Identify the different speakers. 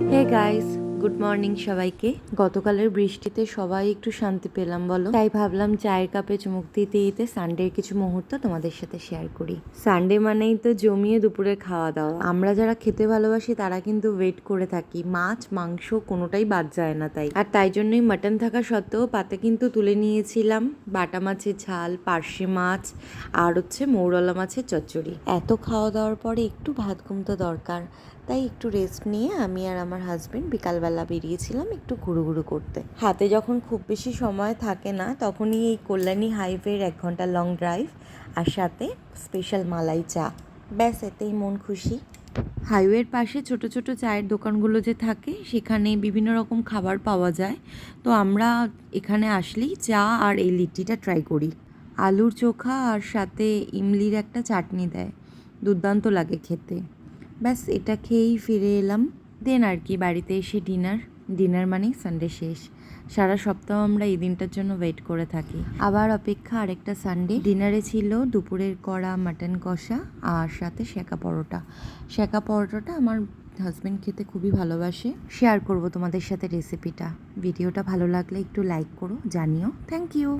Speaker 1: Hey guys, good morning সবাইকে। গতকালের বৃষ্টিতে সবাই একটু শান্তি পেলাম, বলো? তাই ভাবলাম চায়ের কাপে চুমুক দিতে দিতে সানডের কিছু মুহূর্ত তোমাদের সাথে শেয়ার করি। সানডে মানেই তো জমিয়ে দুপুরে খাওয়া দাওয়া। আমরা যারা খেতে ভালোবাসি, তারা কিন্তু ওয়েট করে থাকি। মাছ, মাংস কোনোটাই বাদ যায় না তাই। আর তাই জন্যই মাটন থাকা সত্ত্বেও পাতে কিন্তু তুলে নিয়েছিলাম। বাটা মাছের ঝাল, পার্শে মাছ, আর হচ্ছে মৌরলা মাছের চচ্চড়ি। এত খাওয়া দাওয়ার পরে একটু ভাত ঘুম তো দরকার। তাই একটু রেস্ট নিয়ে আমি আর আমার হাজবেন্ড বিকালবেলা বেরিয়েছিলাম একটু ঘুরু ঘুরু করতে। হাতে যখন খুব বেশি সময় থাকে না, তখনই এই কল্যাণী হাইওয়ের এক ঘণ্টা লং ড্রাইভ আর সাথে স্পেশাল মালাই চা। ব্যাস, এতেই মন খুশি। হাইওয়ের পাশে ছোট ছোট চায়ের দোকানগুলো যে থাকে, সেখানে বিভিন্ন রকম খাবার পাওয়া যায়। তো আমরা এখানে আসলেই চা আর এই লিট্টিটা ট্রাই করি। আলুর চোখা আর সাথে ইমলির একটা চাটনি দেয়। দুর্দান্ত লাগে খেতে। ব্যাস, এটা খেয়েই ফিরে এলাম। দেন আর কি, বাড়িতে এসে ডিনার ডিনার মানেই সানডে শেষ। সারা সপ্তাহ আমরা এই দিনটার জন্য ওয়েট করে থাকি। আবার অপেক্ষা আরেকটা সানডে ডিনারে ছিল দুপুরের কড়া মাটন কষা আর সাথে শেঁকা পরোটা। শেঁকা পরোটাটা আমার হাজব্যান্ড খেতে খুবই ভালোবাসে। শেয়ার করব তোমাদের সাথে রেসিপিটা ভিডিওটা ভালো লাগলে একটু লাইক করো, জানিও। Thank you